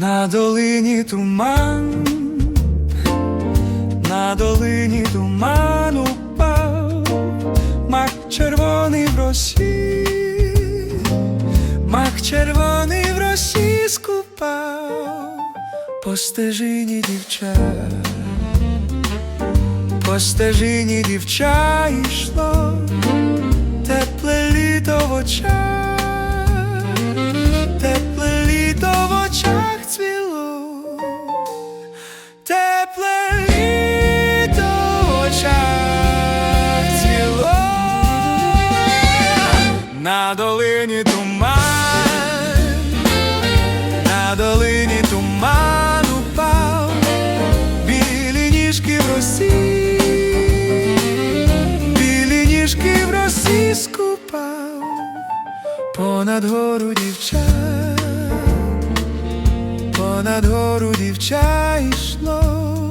На долині туман, на долині туман упав, мак червоний в росі, мак червоний в росі скупав, по стежині дівчат, по стежині дівча йшло, тепле літо в очах, долині туман, на долині туман упав, білі ніжки в росі, білі ніжки в росі скупав. Понад гору дівчат, понад гору дівча йшло,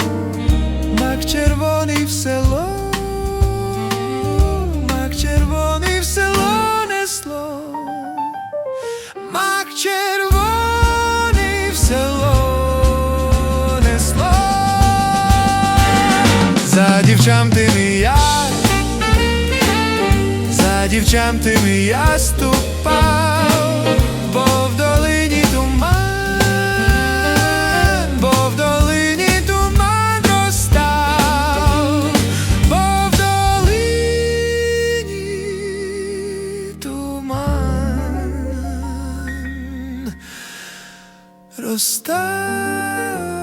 мак червоний в дівчам тими я за дівчам тими я ступав, бо в долині туман, бо в долині туман розстав, бо в долині туман розстав.